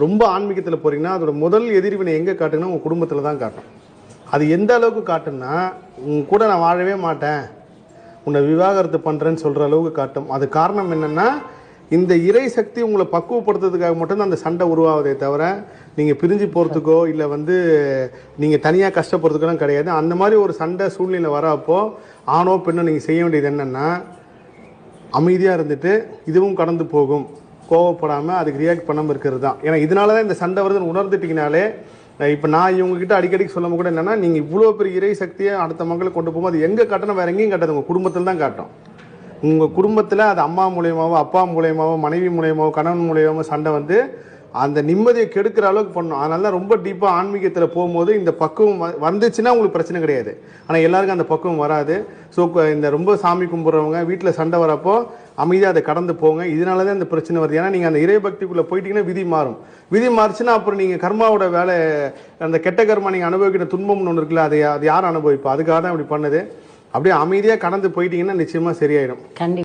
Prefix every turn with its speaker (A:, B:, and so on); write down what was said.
A: ரொம்ப ஆன்மீகத்தில் போறீங்கன்னா அதோட முதல் எதிர்வினை எங்கே காட்டுங்கன்னா உங்கள் குடும்பத்தில் தான் காட்டும். அது எந்த அளவுக்கு காட்டுன்னா உங்க கூட நான் வாழவே மாட்டேன் உன்னை விவாகரத்து பண்ணுறேன்னு சொல்கிற அளவுக்கு காட்டும். அது காரணம் என்னென்னா இந்த இறை சக்தி உங்களை பக்குவப்படுத்துறதுக்காக மட்டும்தான் அந்த சண்டை உருவாவதே தவிர நீங்கள் பிரிஞ்சு போகிறதுக்கோ இல்லை வந்து நீங்கள் தனியாக கஷ்டப்படுறதுக்கெல்லாம் கிடையாது. அந்த மாதிரி ஒரு சண்டை சூழ்நிலை வரப்போ ஆணோ பெண்ணோ நீங்கள் செய்ய வேண்டியது என்னென்னா அமைதியாக இருந்துட்டு இதுவும் கடந்து போகும். கோவப்படாமல் அதுக்கு ரியாக்ட் பண்ணாமல் இருக்கிறது தான் ஏன்னா இதனால தான் இந்த சண்டை வருதுன்னு உணர்ந்துட்டீங்கனாலே இப்போ நான் இவங்ககிட்ட அடிக்கடி சொல்லும் கூட என்னன்னா நீங்கள் இவ்வளோ பெரிய இறை சக்தியை அடுத்த மக்களுக்கு கொண்டு போகும்போது அது எங்கே காட்டணும்? வேறு எங்கேயும் காட்டாது. உங்கள் குடும்பத்தில் தான் காட்டும். உங்கள் குடும்பத்தில் அது அம்மா மூலயமாவோ அப்பா மூலயமாவோ மனைவி மூலயமாவோ கணவன் மூலயமாவோ சண்டை வந்து அந்த நிம்மதியை கெடுக்கிற அளவுக்கு பண்ணும். அதனால தான் ரொம்ப டீப்பாக ஆன்மீகத்தில் போகும்போது இந்த பக்குவம் வ- வந்துச்சுன்னா உங்களுக்கு பிரச்சனை கிடையாது. ஆனால் எல்லாருக்கும் அந்த பக்குவம் வராது. ஸோ இந்த ரொம்ப சாமி கும்பிட்றவங்க வீட்டில் சண்டை வரப்போ அமைதியாக அதை கடந்து போங்க. இதனால தான் இந்த பிரச்சனை வருது. ஏன்னா நீங்கள் அந்த இறை பக்திக்குள்ளே போயிட்டீங்கன்னா விதி மாறும். விதி மாறுச்சுன்னா அப்புறம் நீங்கள் கர்மாவோட வேலை அந்த கெட்ட கர்மா நீங்கள் அனுபவிக்கிற துன்பம்னு ஒன்று இருக்குல்ல அதை அது யார் அனுபவிப்பா? அதுக்காக தான் இப்படி பண்ணுது. அப்படியே அமைதியாக கடந்து போயிட்டீங்கன்னா நிச்சயமாக சரியாயிடும்
B: கண்டிப்பாக